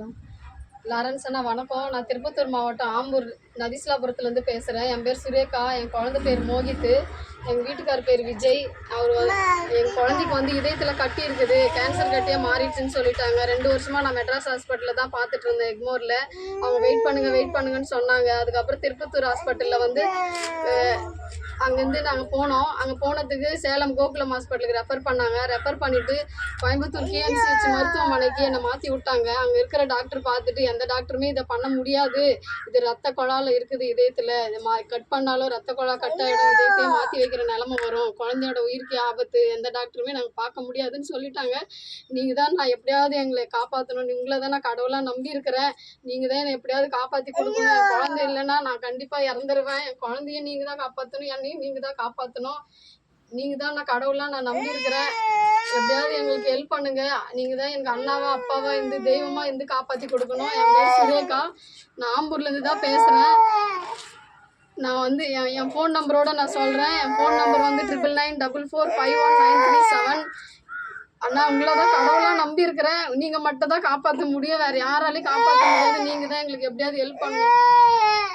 Hello Lawrence அண்ணா வணக்கம். நான் திருப்பத்தூர் மாவட்டம் ஆம்பூர் நதிஸ்லாபுரத்துலேருந்து பேசுகிறேன் என் பேர் சுரேகா என் குழந்தை பேர் மோகித்து எங்கள் வீட்டுக்கார் பேர் விஜய். அவர் வந்து என் குழந்தைக்கு வந்து இதயத்தில் கட்டி இருக்குது கேன்சர் கட்டியாக மாறிடுச்சுன்னு சொல்லிட்டாங்க. ரெண்டு வருஷமாக நான் மெட்ராஸ் ஹாஸ்பிட்டலில் தான் பார்த்துட்டு இருந்தேன் எக்மோரில் அவங்க வெயிட் பண்ணுங்கள் வெயிட் பண்ணுங்கன்னு சொன்னாங்க. அதுக்கப்புறம் திருப்பத்தூர் ஹாஸ்பிட்டலில் வந்து அங்கேருந்து நாங்கள் போனோம். அங்கே போனதுக்கு சேலம் கோகுலம் ஹாஸ்பிட்டலுக்கு ரெஃபர் பண்ணாங்க. ரெஃபர் பண்ணிவிட்டு கோயம்புத்தூர் கேஎம்சிஹெச் மருத்துவமனைக்கு என்னை மாற்றி விட்டாங்க. அங்கே இருக்கிற டாக்டர் பார்த்துட்டு எந்த டாக்டருமே இதை பண்ண முடியாது. இது ரத்த குழாயில் இருக்குது இதயத்தில். இது மா கட் பண்ணாலும் ரத்த குழா கட் ஆகிடும் இதயத்தையே மாற்றி வைக்கிற நிலமை வரும். குழந்தையோட உயிருக்கு ஆபத்து எந்த டாக்டருமே நாங்கள் பார்க்க முடியாதுன்னு சொல்லிட்டாங்க. நீங்கள் தான் நான் எப்படியாவது எங்களை காப்பாற்றணும் உங்களை தான் நான் கடவுளாக நம்பி இருக்கிறேன் நீங்கள் தான் என்னை எப்படியாவது காப்பாற்றி கொடுக்கணும். என் குழந்தை இல்லைன்னா நான் கண்டிப்பாக இறந்துருவேன். என் குழந்தைய நீங்கள் தான் காப்பாற்றணும் என்னையும் நீங்கள் தான் காப்பாற்றணும் நீங்கள் தான் நான் கடவுளாக நான் நம்பி இருக்கிறேன் எப்படியாவது எங்களுக்கு ஹெல்ப் பண்ணுங்க. நீங்கள் தான் எனக்கு அண்ணாவா அப்பாவா இருந்து தெய்வமாக இருந்து காப்பாற்றி கொடுக்கணும். என் பேர் சுரேகா. நான் ஆம்பூர்லேருந்து தான் பேசுகிறேன் நான் வந்து என் என் ஃபோன் நம்பரோட நான் சொல்கிறேன் என் ஃபோன் நம்பர் வந்து triple nine double four five one nine three seven அண்ணா உங்களை தான் கடவுளாக நம்பி இருக்கிறேன். நீங்கள் மட்டும் தான் காப்பாற்ற முடியும். வேறு யாராலையும் காப்பாற்ற முடியாது. நீங்கள் தான் எங்களுக்கு எப்படியாவது ஹெல்ப் பண்ணணும்.